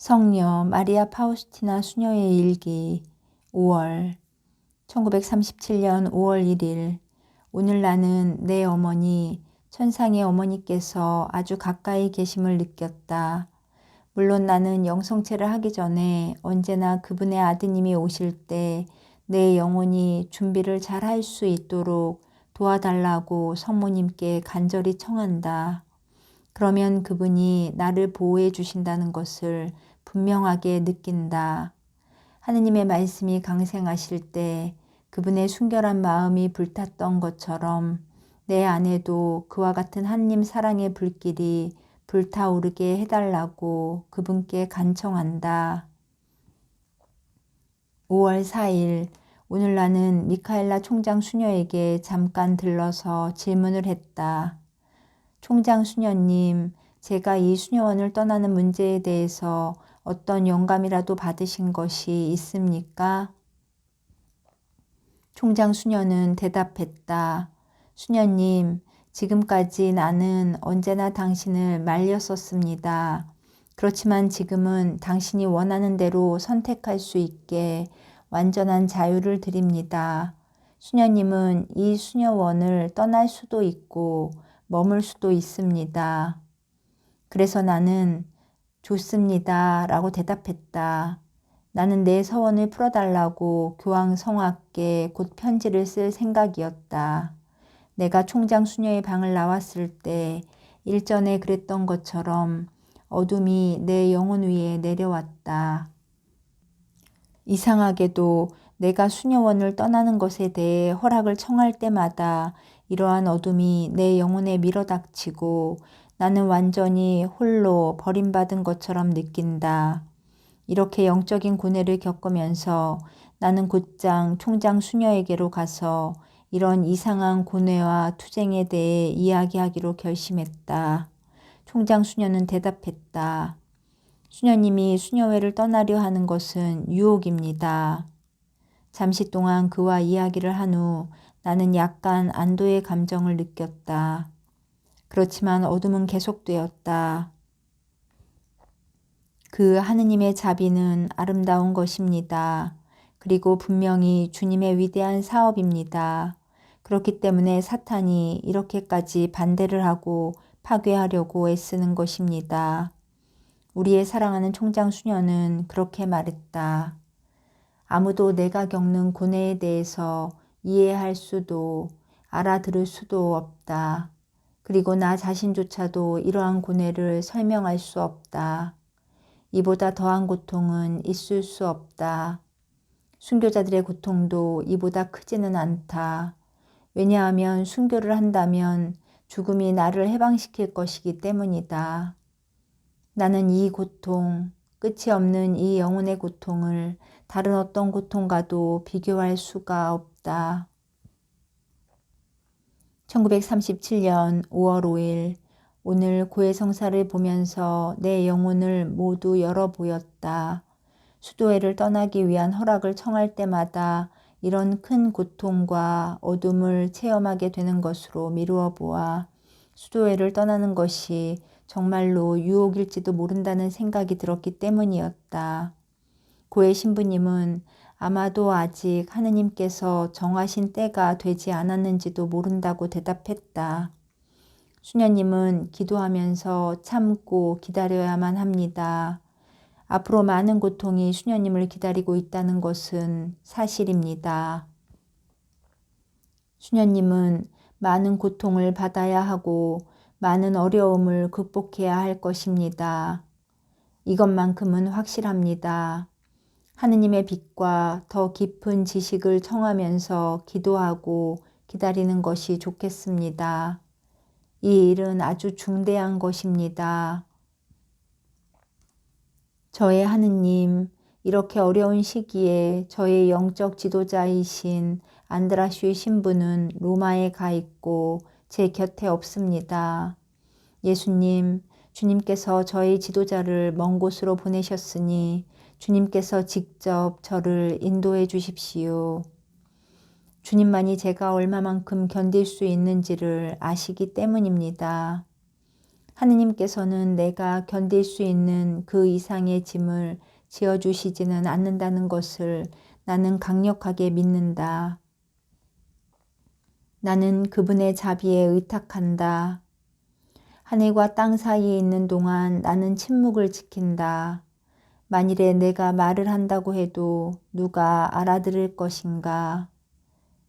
성녀 마리아 파우스티나 수녀의 일기 5월 1937년 5월 1일 오늘 나는 내 어머니 천상의 어머니께서 아주 가까이 계심을 느꼈다. 물론 나는 영성체를 하기 전에 언제나 그분의 아드님이 오실 때 내 영혼이 준비를 잘 할 수 있도록 도와달라고 성모님께 간절히 청한다. 그러면 그분이 나를 보호해 주신다는 것을 분명하게 느낀다. 하느님의 말씀이 강생하실 때 그분의 순결한 마음이 불탔던 것처럼 내 안에도 그와 같은 하느님 사랑의 불길이 불타오르게 해달라고 그분께 간청한다. 5월 4일 오늘 나는 미카엘라 총장 수녀에게 잠깐 들러서 질문을 했다. 총장 수녀님, 제가 이 수녀원을 떠나는 문제에 대해서 어떤 영감이라도 받으신 것이 있습니까? 총장 수녀는 대답했다. 수녀님, 지금까지 나는 언제나 당신을 말렸었습니다. 그렇지만 지금은 당신이 원하는 대로 선택할 수 있게 완전한 자유를 드립니다. 수녀님은 이 수녀원을 떠날 수도 있고 머물 수도 있습니다. 그래서 나는 좋습니다. 라고 대답했다. 나는 내 서원을 풀어달라고 교황 성악께 곧 편지를 쓸 생각이었다. 내가 총장 수녀의 방을 나왔을 때 일전에 그랬던 것처럼 어둠이 내 영혼 위에 내려왔다. 이상하게도 내가 수녀원을 떠나는 것에 대해 허락을 청할 때마다 이러한 어둠이 내 영혼에 밀어닥치고 나는 완전히 홀로 버림받은 것처럼 느낀다. 이렇게 영적인 고뇌를 겪으면서 나는 곧장 총장 수녀에게로 가서 이런 이상한 고뇌와 투쟁에 대해 이야기하기로 결심했다. 총장 수녀는 대답했다. 수녀님이 수녀회를 떠나려 하는 것은 유혹입니다. 잠시 동안 그와 이야기를 한 후 나는 약간 안도의 감정을 느꼈다. 그렇지만 어둠은 계속되었다. 그 하느님의 자비는 아름다운 것입니다. 그리고 분명히 주님의 위대한 사업입니다. 그렇기 때문에 사탄이 이렇게까지 반대를 하고 파괴하려고 애쓰는 것입니다. 우리의 사랑하는 총장 수녀는 그렇게 말했다. 아무도 내가 겪는 고뇌에 대해서 이해할 수도 알아들을 수도 없다. 그리고 나 자신조차도 이러한 고뇌를 설명할 수 없다. 이보다 더한 고통은 있을 수 없다. 순교자들의 고통도 이보다 크지는 않다. 왜냐하면 순교를 한다면 죽음이 나를 해방시킬 것이기 때문이다. 나는 이 고통, 끝이 없는 이 영혼의 고통을 다른 어떤 고통과도 비교할 수가 없다. 1937년 5월 5일 오늘 고해성사를 보면서 내 영혼을 모두 열어 보였다. 수도회를 떠나기 위한 허락을 청할 때마다 이런 큰 고통과 어둠을 체험하게 되는 것으로 미루어 보아 수도회를 떠나는 것이 정말로 유혹일지도 모른다는 생각이 들었기 때문이었다. 고해 신부님은 아마도 아직 하느님께서 정하신 때가 되지 않았는지도 모른다고 대답했다. 수녀님은 기도하면서 참고 기다려야만 합니다. 앞으로 많은 고통이 수녀님을 기다리고 있다는 것은 사실입니다. 수녀님은 많은 고통을 받아야 하고 많은 어려움을 극복해야 할 것입니다. 이것만큼은 확실합니다. 하느님의 빛과 더 깊은 지식을 청하면서 기도하고 기다리는 것이 좋겠습니다. 이 일은 아주 중대한 것입니다. 저의 하느님, 이렇게 어려운 시기에 저의 영적 지도자이신 안드라슈의 신부는 로마에 가 있고 제 곁에 없습니다. 예수님, 주님께서 저의 지도자를 먼 곳으로 보내셨으니 주님께서 직접 저를 인도해 주십시오. 주님만이 제가 얼마만큼 견딜 수 있는지를 아시기 때문입니다. 하느님께서는 내가 견딜 수 있는 그 이상의 짐을 지어주시지는 않는다는 것을 나는 강력하게 믿는다. 나는 그분의 자비에 의탁한다. 하늘과 땅 사이에 있는 동안 나는 침묵을 지킨다. 만일에 내가 말을 한다고 해도 누가 알아들을 것인가?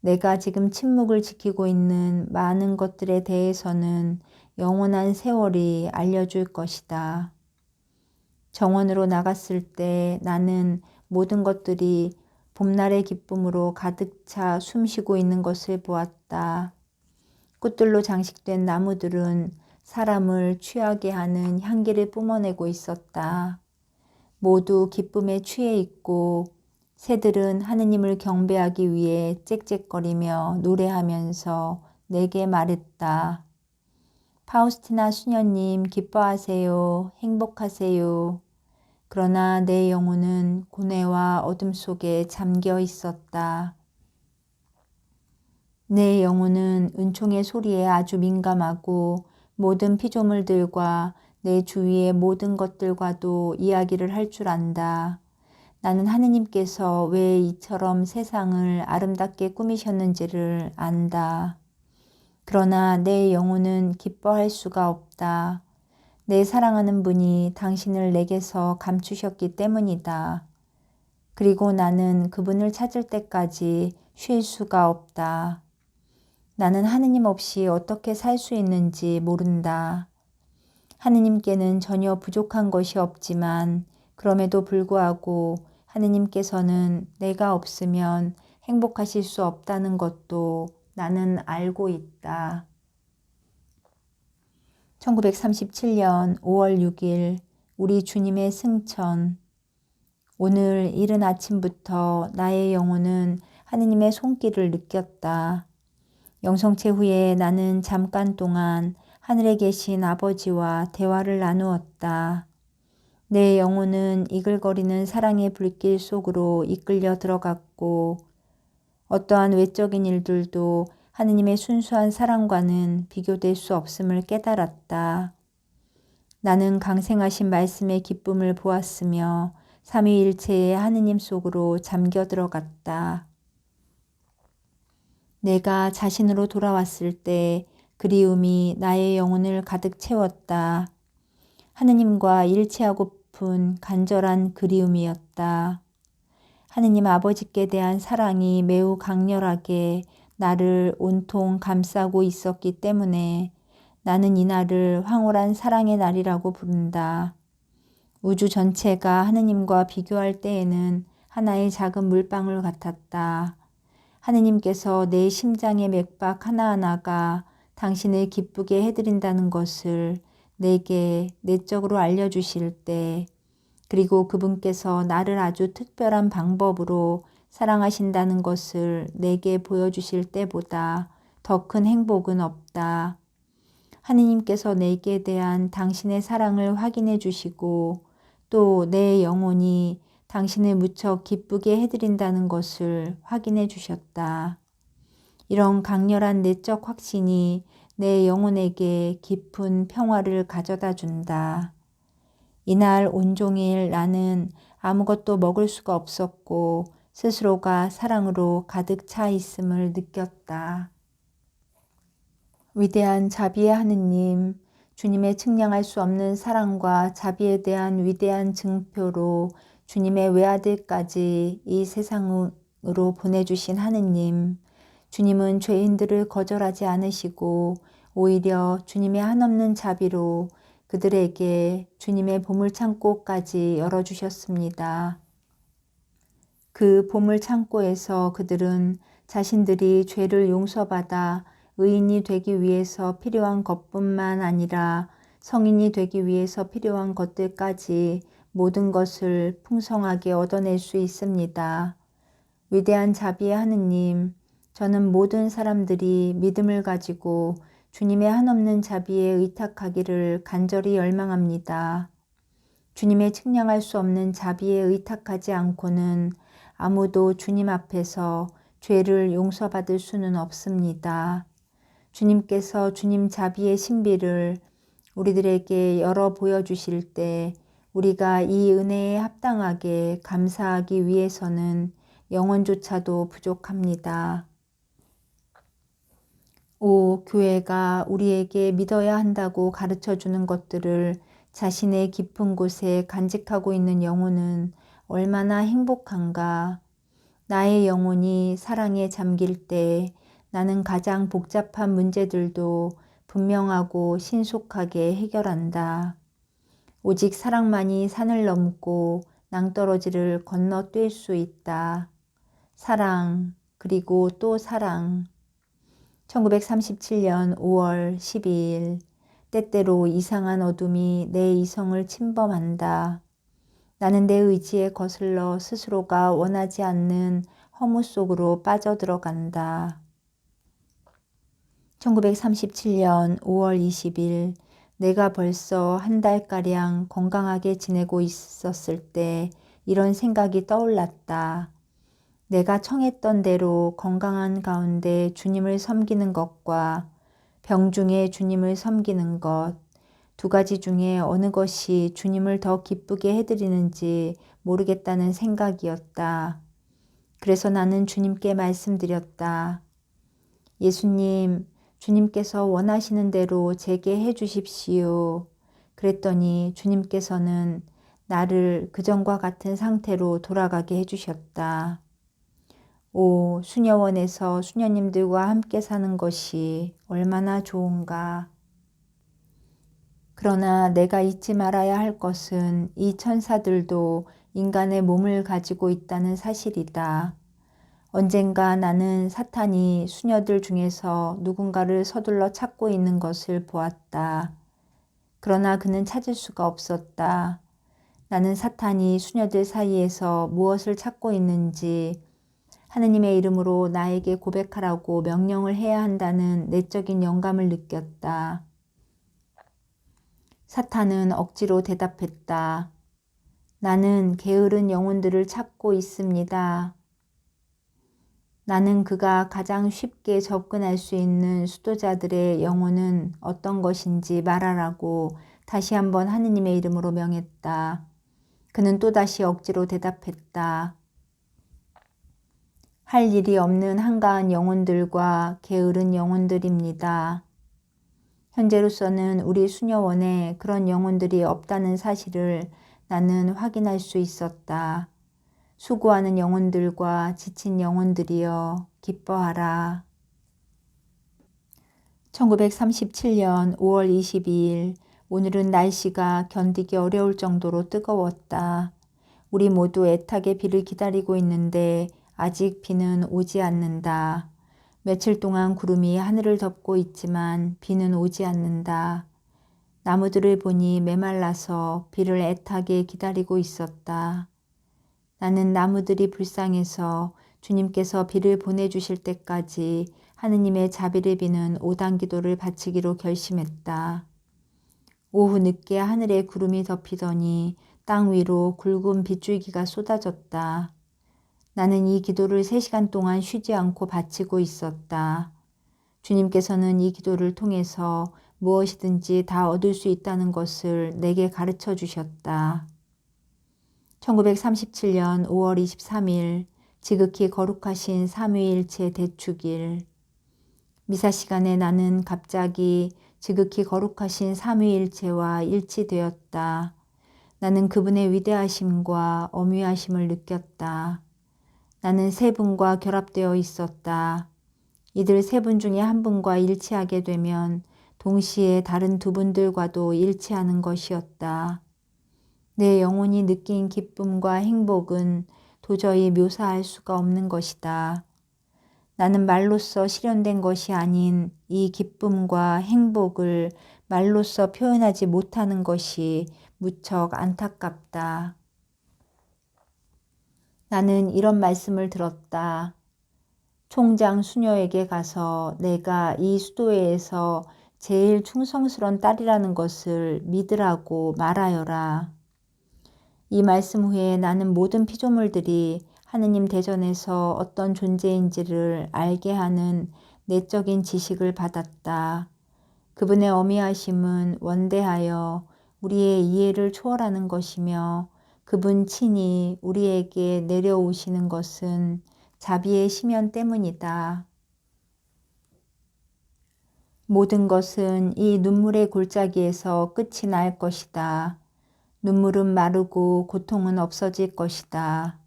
내가 지금 침묵을 지키고 있는 많은 것들에 대해서는 영원한 세월이 알려줄 것이다. 정원으로 나갔을 때 나는 모든 것들이 봄날의 기쁨으로 가득 차 숨쉬고 있는 것을 보았다. 꽃들로 장식된 나무들은 사람을 취하게 하는 향기를 뿜어내고 있었다. 모두 기쁨에 취해 있고 새들은 하느님을 경배하기 위해 짹짹거리며 노래하면서 내게 말했다. 파우스티나 수녀님 기뻐하세요. 행복하세요. 그러나 내 영혼은 고뇌와 어둠 속에 잠겨 있었다. 내 영혼은 은총의 소리에 아주 민감하고 모든 피조물들과 내 주위의 모든 것들과도 이야기를 할 줄 안다. 나는 하느님께서 왜 이처럼 세상을 아름답게 꾸미셨는지를 안다. 그러나 내 영혼은 기뻐할 수가 없다. 내 사랑하는 분이 당신을 내게서 감추셨기 때문이다. 그리고 나는 그분을 찾을 때까지 쉴 수가 없다. 나는 하느님 없이 어떻게 살 수 있는지 모른다. 하느님께는 전혀 부족한 것이 없지만 그럼에도 불구하고 하느님께서는 내가 없으면 행복하실 수 없다는 것도 나는 알고 있다. 1937년 5월 6일 우리 주님의 승천 오늘 이른 아침부터 나의 영혼은 하느님의 손길을 느꼈다. 영성체 후에 나는 잠깐 동안 하늘에 계신 아버지와 대화를 나누었다. 내 영혼은 이글거리는 사랑의 불길 속으로 이끌려 들어갔고 어떠한 외적인 일들도 하느님의 순수한 사랑과는 비교될 수 없음을 깨달았다. 나는 강생하신 말씀의 기쁨을 보았으며 삼위일체의 하느님 속으로 잠겨 들어갔다. 내가 자신으로 돌아왔을 때 그리움이 나의 영혼을 가득 채웠다. 하느님과 일치하고픈 간절한 그리움이었다. 하느님 아버지께 대한 사랑이 매우 강렬하게 나를 온통 감싸고 있었기 때문에 나는 이날을 황홀한 사랑의 날이라고 부른다. 우주 전체가 하느님과 비교할 때에는 하나의 작은 물방울 같았다. 하느님께서 내 심장의 맥박 하나하나가 당신을 기쁘게 해드린다는 것을 내게 내적으로 알려주실 때, 그리고 그분께서 나를 아주 특별한 방법으로 사랑하신다는 것을 내게 보여주실 때보다 더 큰 행복은 없다. 하느님께서 내게 대한 당신의 사랑을 확인해 주시고 또 내 영혼이 당신을 무척 기쁘게 해드린다는 것을 확인해 주셨다. 이런 강렬한 내적 확신이 내 영혼에게 깊은 평화를 가져다 준다. 이날 온종일 나는 아무것도 먹을 수가 없었고 스스로가 사랑으로 가득 차 있음을 느꼈다. 위대한 자비의 하느님, 주님의 측량할 수 없는 사랑과 자비에 대한 위대한 증표로 주님의 외아들까지 이 세상으로 보내주신 하느님, 주님은 죄인들을 거절하지 않으시고 오히려 주님의 한없는 자비로 그들에게 주님의 보물창고까지 열어주셨습니다. 그 보물창고에서 그들은 자신들이 죄를 용서받아 의인이 되기 위해서 필요한 것뿐만 아니라 성인이 되기 위해서 필요한 것들까지 모든 것을 풍성하게 얻어낼 수 있습니다. 위대한 자비의 하느님, 저는 모든 사람들이 믿음을 가지고 주님의 한없는 자비에 의탁하기를 간절히 열망합니다. 주님의 측량할 수 없는 자비에 의탁하지 않고는 아무도 주님 앞에서 죄를 용서받을 수는 없습니다. 주님께서 주님 자비의 신비를 우리들에게 열어 보여주실 때 우리가 이 은혜에 합당하게 감사하기 위해서는 영혼조차도 부족합니다. 오, 교회가 우리에게 믿어야 한다고 가르쳐 주는 것들을 자신의 깊은 곳에 간직하고 있는 영혼은 얼마나 행복한가. 나의 영혼이 사랑에 잠길 때 나는 가장 복잡한 문제들도 분명하고 신속하게 해결한다. 오직 사랑만이 산을 넘고 낭떠러지를 건너뛸 수 있다. 사랑, 그리고 또 사랑. 1937년 5월 12일 때때로 이상한 어둠이 내 이성을 침범한다. 나는 내 의지에 거슬러 스스로가 원하지 않는 허무 속으로 빠져들어간다. 1937년 5월 20일 내가 벌써 한 달가량 건강하게 지내고 있었을 때 이런 생각이 떠올랐다. 내가 청했던 대로 건강한 가운데 주님을 섬기는 것과 병 중에 주님을 섬기는 것, 두 가지 중에 어느 것이 주님을 더 기쁘게 해드리는지 모르겠다는 생각이었다. 그래서 나는 주님께 말씀드렸다. 예수님, 주님께서 원하시는 대로 제게 해 주십시오. 그랬더니 주님께서는 나를 그전과 같은 상태로 돌아가게 해 주셨다. 오, 수녀원에서 수녀님들과 함께 사는 것이 얼마나 좋은가. 그러나 내가 잊지 말아야 할 것은 이 천사들도 인간의 몸을 가지고 있다는 사실이다. 언젠가 나는 사탄이 수녀들 중에서 누군가를 서둘러 찾고 있는 것을 보았다. 그러나 그는 찾을 수가 없었다. 나는 사탄이 수녀들 사이에서 무엇을 찾고 있는지 하느님의 이름으로 나에게 고백하라고 명령을 해야 한다는 내적인 영감을 느꼈다. 사탄은 억지로 대답했다. 나는 게으른 영혼들을 찾고 있습니다. 나는 그가 가장 쉽게 접근할 수 있는 수도자들의 영혼은 어떤 것인지 말하라고 다시 한번 하느님의 이름으로 명했다. 그는 또다시 억지로 대답했다. 할 일이 없는 한가한 영혼들과 게으른 영혼들입니다. 현재로서는 우리 수녀원에 그런 영혼들이 없다는 사실을 나는 확인할 수 있었다. 수고하는 영혼들과 지친 영혼들이여 기뻐하라. 1937년 5월 22일 오늘은 날씨가 견디기 어려울 정도로 뜨거웠다. 우리 모두 애타게 비를 기다리고 있는데 아직 비는 오지 않는다. 며칠 동안 구름이 하늘을 덮고 있지만 비는 오지 않는다. 나무들을 보니 메말라서 비를 애타게 기다리고 있었다. 나는 나무들이 불쌍해서 주님께서 비를 보내주실 때까지 하느님의 자비를 비는 오단 기도를 바치기로 결심했다. 오후 늦게 하늘에 구름이 덮이더니 땅 위로 굵은 빗줄기가 쏟아졌다. 나는 이 기도를 3시간 동안 쉬지 않고 바치고 있었다. 주님께서는 이 기도를 통해서 무엇이든지 다 얻을 수 있다는 것을 내게 가르쳐 주셨다. 1937년 5월 23일 지극히 거룩하신 삼위일체 대축일 미사 시간에 나는 갑자기 지극히 거룩하신 삼위일체와 일치되었다. 나는 그분의 위대하심과 어미하심을 느꼈다. 나는 세 분과 결합되어 있었다. 이들 세 분 중에 한 분과 일치하게 되면 동시에 다른 두 분들과도 일치하는 것이었다. 내 영혼이 느낀 기쁨과 행복은 도저히 묘사할 수가 없는 것이다. 나는 말로써 실현된 것이 아닌 이 기쁨과 행복을 말로써 표현하지 못하는 것이 무척 안타깝다. 나는 이런 말씀을 들었다. 총장 수녀에게 가서 내가 이 수도회에서 제일 충성스런 딸이라는 것을 믿으라고 말하여라. 이 말씀 후에 나는 모든 피조물들이 하느님 대전에서 어떤 존재인지를 알게 하는 내적인 지식을 받았다. 그분의 어미하심은 원대하여 우리의 이해를 초월하는 것이며 그분 친히 우리에게 내려오시는 것은 자비의 심연 때문이다. 모든 것은 이 눈물의 골짜기에서 끝이 날 것이다. 눈물은 마르고 고통은 없어질 것이다.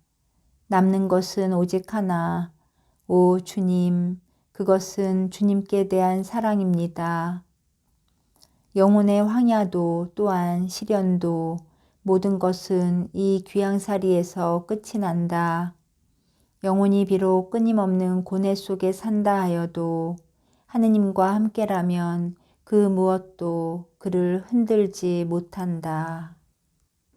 남는 것은 오직 하나. 오 주님, 그것은 주님께 대한 사랑입니다. 영혼의 황야도 또한 시련도 모든 것은 이 귀양살이에서 끝이 난다. 영혼이 비록 끊임없는 고뇌 속에 산다 하여도 하느님과 함께라면 그 무엇도 그를 흔들지 못한다.